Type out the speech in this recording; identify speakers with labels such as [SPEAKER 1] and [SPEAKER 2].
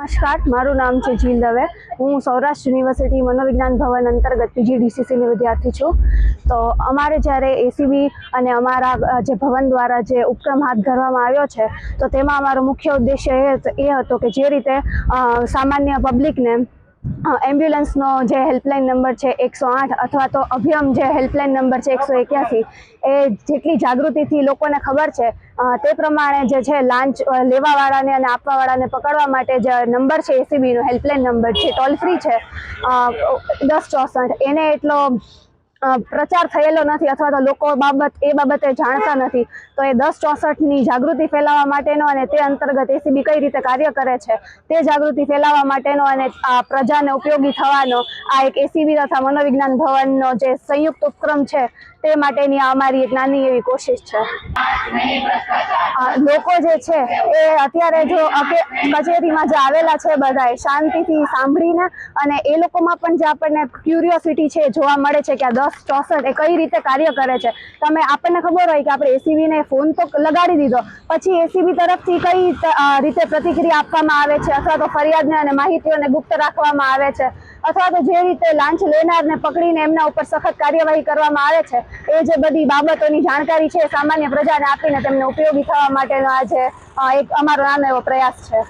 [SPEAKER 1] નમસ્કાર, મારું નામ છે જીલ દવે. હું સૌરાષ્ટ્ર યુનિવર્સિટી મનોવિજ્ઞાન ભવન અંતર્ગત પીજીડીસીસીની વિદ્યાર્થી છું. તો અમારે જ્યારે એસીબી અને અમારા જે ભવન દ્વારા જે ઉપક્રમ હાથ ધરવામાં આવ્યો છે, તો તેમાં અમારો મુખ્ય ઉદ્દેશ્ય એ હતો- કે જે રીતે સામાન્ય પબ્લિકને એમ્બ્યુલન્સનો જે હેલ્પલાઇન નંબર છે એકસો આઠ અથવા તો અભિયમ જે હેલ્પલાઇન નંબર છે એકસો એક્યાસી, એ જેટલી જાગૃતિથી લોકોને ખબર છે તે પ્રમાણે જે છે લાંચ લેવાવાળાને અને આપવાવાળાને પકડવા માટે જે નંબર છે એસીબીનો હેલ્પલાઇન નંબર છે, ટોલ ફ્રી છે દસ ચોસઠ, એને એટલો પ્રચાર થયેલો નથી અથવા તો લોકો બાબત, એ બાબતે જાણતા નથી. તો એ દસ ચોસઠની જાગૃતિ ફેલાવવા માટેનો અને તે અંતર્ગત એસીબી કઈ રીતે કાર્ય કરે છે, તે જાગૃતિ ફેલાવવા માટેનો અને આ પ્રજાને ઉપયોગી થવાનો આ એક એસીબી તથા મનોવિજ્ઞાન ભવનનો જે સંયુક્ત ઉપક્રમ છે તે માટેની અમારી એક નાની એવી કોશિશ છે. લોકો જે છે, એ અત્યારે જો કચેરીમાં જે આવેલા છે બધા શાંતિથી સાંભળીને અને એ લોકોમાં પણ જે આપણને ક્યુરિયોસિટી છે જોવા મળે છે કે આ દસ ચોસઠ એ કઈ રીતે કાર્ય કરે છે. તમે આપણને ખબર હોય કે આપણે એસીબીને ફોન તો લગાડી દીધો, પછી એસીબી તરફથી કઈ રીતે પ્રતિક્રિયા આપવામાં આવે છે અથવા તો ફરિયાદને અને માહિતીઓને ગુપ્ત રાખવામાં આવે છે. અથવા તો જે રીતે લાંચ લેનારને પકડીને એમના ઉપર સખત કાર્યવાહી કરવામાં આવે છે, એ જે બધી બાબતોની જાણકારી છે સામાન્ય પ્રજાને આપીને તેમને ઉપયોગી થવા માટેનો આજે એક અમારો નાનો એવો પ્રયાસ છે.